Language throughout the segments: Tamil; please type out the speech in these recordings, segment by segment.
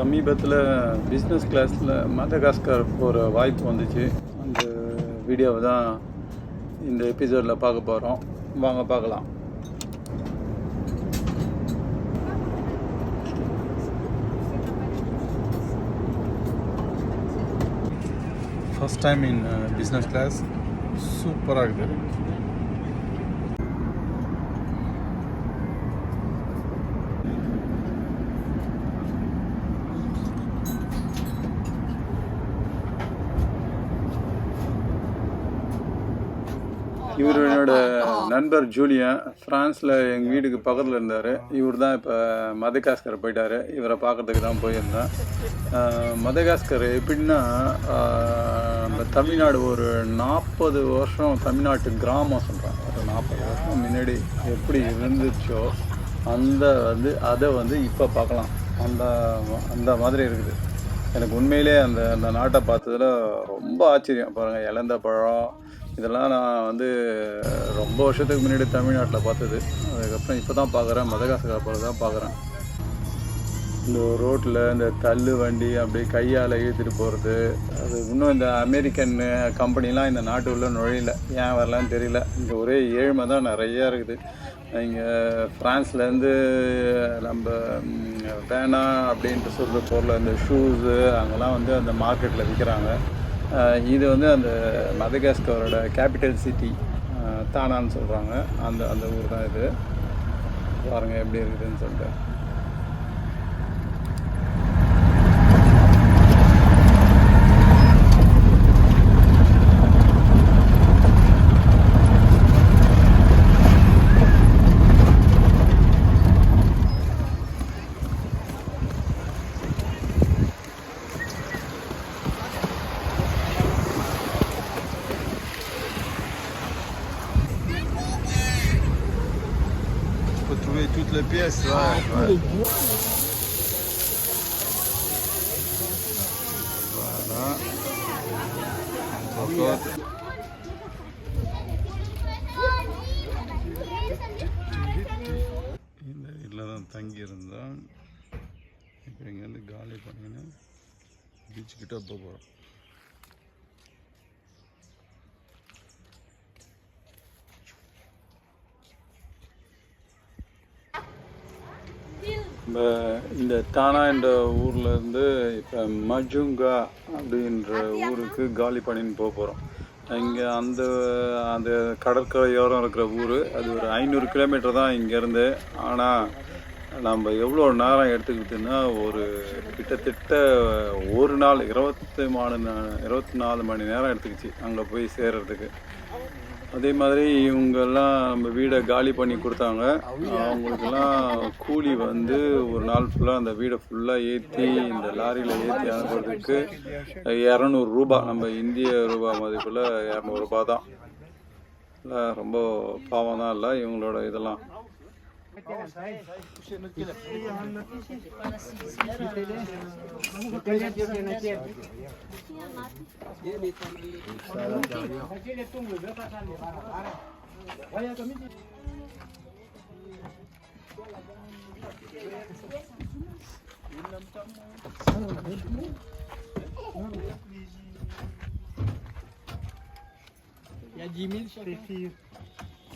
சமீபத்தில் பிஸ்னஸ் கிளாஸில் மதகாஸ்கர் போகிற வாய்ப்பு வந்துச்சு. அந்த வீடியோவை தான் இந்த எபிசோடில் பார்க்க போகிறோம் வாங்க பார்க்கலாம். First time in business class சூப்பராக இருக்குது இவர் என்னோட நண்பர் ஜூலியன் ஃப்ரான்ஸில் எங்கள் வீட்டுக்கு பக்கத்தில் இருந்தார். இவர் தான் இப்போ மதகாஸ்கர் போயிட்டார். இவரை பார்க்கறதுக்கு தான் போயிருந்தேன். மதகாஸ்கர் எப்படின்னா நம்ம தமிழ்நாடு ஒரு நாற்பது வருஷம் தமிழ்நாட்டு கிராமம் சொல்கிறாங்க ஒரு நாற்பது வருஷம் முன்னாடி எப்படி இருந்துச்சோ அந்த வந்து அதை வந்து இப்போ பார்க்கலாம். அந்த அந்த மாதிரி இருக்குது. எனக்கு உண்மையிலே அந்த அந்த நாட்டை பார்த்ததுல ரொம்ப ஆச்சரியம். பாருங்கள் இழந்த பழம் இதெல்லாம் நான் வந்து ரொம்ப வருஷத்துக்கு முன்னாடி தமிழ்நாட்டில் பார்த்தது. அதுக்கப்புறம் இப்போ தான் பார்க்குறேன். மதகாசகர் போல தான் பார்க்குறேன். இந்த ரோட்டில் இந்த தள்ளு வண்டி அப்படி கையால் இழுத்துட்டு போகிறது அது இன்னும் இந்த அமெரிக்கன் கம்பெனிலாம் இந்த நாட்டு உள்ள நுழையல. ஏன் வரலான்னு தெரியல. இங்கே ஒரே ஏழ்மை தான் நிறையா இருக்குது. இங்கே ஃப்ரான்ஸ்லேருந்து நம்ம வேணாம் அப்படின்ட்டு சொல்கிற பொருள் இந்த ஷூஸு அங்கெல்லாம் வந்து அந்த மார்க்கெட்டில் விற்கிறாங்க இது வந்து அந்த மதகாஸ்கரோட கேபிட்டல் சிட்டி தானான்னு சொல்கிறாங்க அந்த அந்த ஊர் தான் இது. பாருங்கள் எப்படி இருக்குதுன்னு சொல்லிட்டு. Faut trouver toutes les pièces. Ouais, ouais. Voilà. இந்த வீட்டில் தான் தங்கி இருந்தோம் இப்போ இங்கேருந்து காலி பண்ணிங்கன்னா பீச்சுக்கிட்ட போக போகிறோம் இந்த தானா என்ற ஊர்ல இருந்து இப்போ மஜுங்கா அப்படின்ற ஊருக்கு காலி பண்ணின்னு போக போகிறோம் இங்கே அந்த அந்த கடற்கரையோரம் இருக்கிற ஊர் அது ஒரு ஐநூறு கிலோமீட்டர் தான் இங்கேருந்து ஆனால் நம்ம எவ்வளோ நேரம் எடுத்துக்கிட்டுன்னா ஒரு கிட்டத்தட்ட ஒரு நாள் இருபத்தி மூணு நா- இருபத்தி நாலு மணி நேரம் எடுத்துக்கிச்சு அங்கே போய் சேர்றதுக்கு. அதே மாதிரி இவங்கெல்லாம் நம்ம வீடை காலி பண்ணி கொடுத்தாங்க. அவங்களுக்கெல்லாம் கூலி வந்து ஒரு நாள் ஃபுல்லாக அந்த வீடை ஃபுல்லாக ஏற்றி இந்த லாரியில் ஏற்றி அனுப்புறதுக்கு இரநூறு ரூபாய் நம்ம இந்திய ரூபாய் மதிப்பில் இரநூறுபா தான். ரொம்ப பாவம் தான் இல்லை இவங்களோட இதெல்லாம். Ya Cemil Şefir.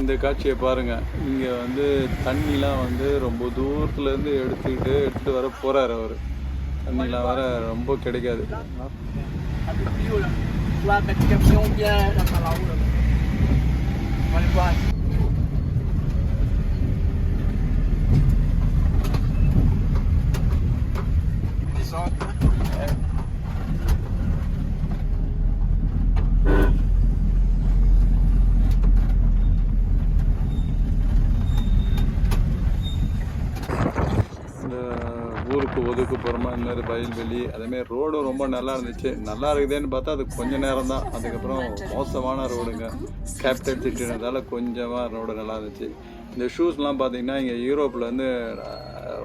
இந்த காட்சியை பாருங்க. இங்க வந்து தண்ணிலாம் வந்து ரொம்ப தூரத்துல இருந்து எடுத்துக்கிட்டு எடுத்துட்டு வர போறாரு அவரு. தண்ணிலாம் வர ரொம்ப கிடைக்காது. Tu வயல்வெளி அதேமாரி ரோடும் ரொம்ப நல்லா இருந்துச்சு. நல்லா இருக்குதேன்னு பார்த்தா அது கொஞ்சம் நேரம் தான் அதுக்கப்புறம் மோசமான ரோடுங்க. கேபிட்டல் சிட்டினதால கொஞ்சமாக ரோடு நல்லா இருந்துச்சு. இந்த ஷூஸ்லாம் பார்த்தீங்கன்னா இங்கே யூரோப்பில் வந்து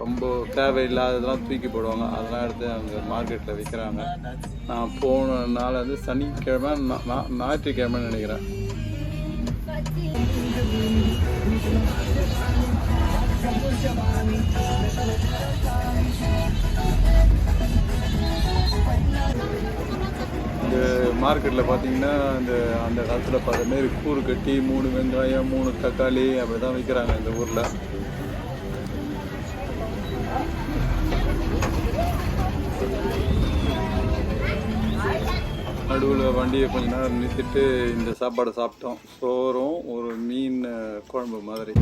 ரொம்ப தேவையில்லாததெல்லாம் தூக்கி போடுவாங்க. அதெல்லாம் எடுத்து அங்கே மார்க்கெட்டில் விற்கிறாங்க நான் போன நாள் வந்து சனிக்கிழமை ஞாயிற்றுக்கிழமைன்னு நினைக்கிறேன். இந்த மார்க்கெட்டில் பார்த்தீங்கன்னா இந்த அந்த காலத்தில் பார்த்த மாரி கூறு கட்டி மூணு வெங்காயம் மூணு தக்காளி அப்படி தான் விற்கிறாங்க இந்த ஊரில். நடுவில் வண்டியை கொஞ்ச நேரம் நிறுத்திட்டு இந்த சாப்பாடை சாப்பிட்டோம். சோறும் ஒரு மீன் குழம்பு மாதிரி.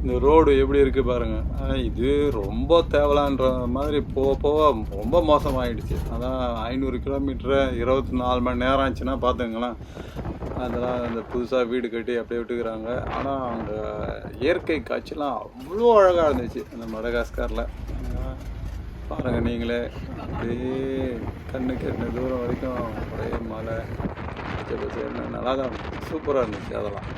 இந்த ரோடு எப்படி இருக்குது பாருங்கள் இது ரொம்ப தேவலான்ற மாதிரி போக போக ரொம்ப மோசமாகிடுச்சு அதான் ஐநூறு கிலோமீட்டரை இருபத்தி நாலு மணி நேரம் ஆச்சுன்னா பார்த்துங்களேன் அதெல்லாம் இந்த புதுசாக வீடு கட்டி அப்படியே விட்டுக்கிறாங்க. ஆனால் அங்கே இயற்கை காட்சிலாம் அவ்வளோ அழகாக இருந்துச்சு. அந்த மடகாஸ்கரில். பாருங்கள் நீங்களே. அப்படியே கண்ணுக்கு என்ன தூரம் வரைக்கும் ஒரே மலை. பச்சை பச்சைன்னு நல்லா தான் சூப்பராக இருந்துச்சு அதெல்லாம்.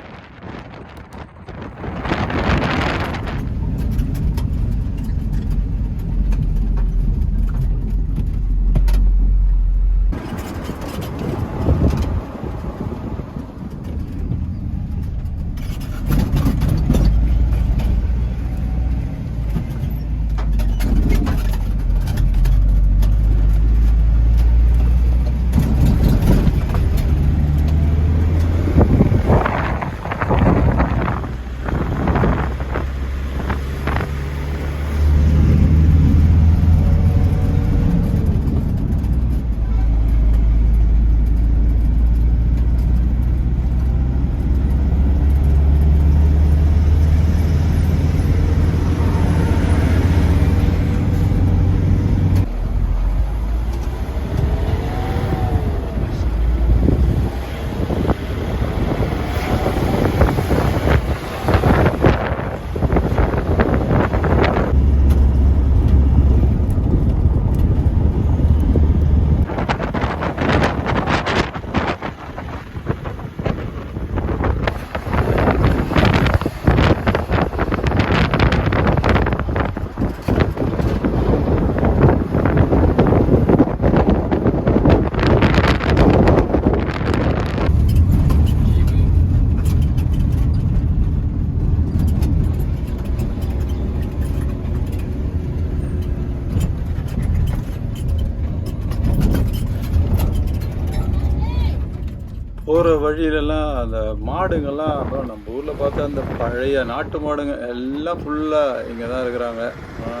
போகிற வழியிலலாம் அந்த மாடுங்கள்லாம் அப்புறம் நம்ம ஊரில் பார்த்தா அந்த பழைய நாட்டு மாடுங்க எல்லாம் ஃபுல்லாக இங்கே தான் இருக்கிறாங்க.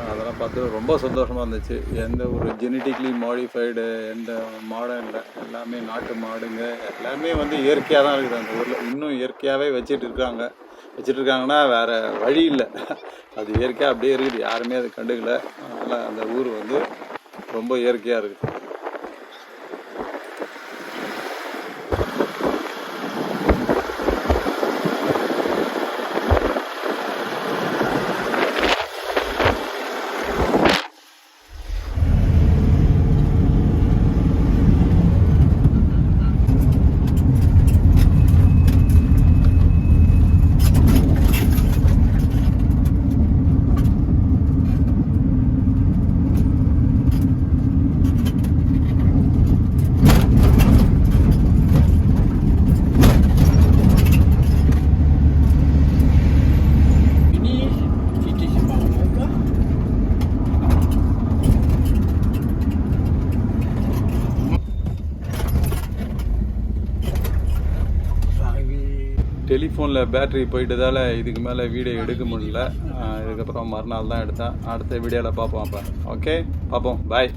அதெல்லாம் பார்த்து ரொம்ப சந்தோஷமாக இருந்துச்சு. எந்த ஒரு ஜெனட்டிக்லி மாடிஃபைடு எந்த மாடும் இல்லை. எல்லாமே நாட்டு மாடுங்க. எல்லாமே வந்து இயற்கையாக தான் இருக்குது அந்த ஊரில். இன்னும் இயற்கையாகவே வச்சுட்டு இருக்காங்க. வச்சுட்டு இருக்காங்கன்னா வேறு வழி இல்லை. அது இயற்கையாக அப்படியே இருக்குது. யாருமே அதை கண்டுக்கல. அதனால் அந்த ஊர் வந்து ரொம்ப இயற்கையாக இருக்குது. ஃபோனில் பேட்டரி போயிட்டதால இதுக்கு மேலே வீடியோ எடுக்க முடியல. இதுக்கப்புறம் மறுநாள் தான் எடுத்தேன். அடுத்த வீடியோவில் பார்ப்போம் அப்போ. ஓகே பார்ப்போம். பாய்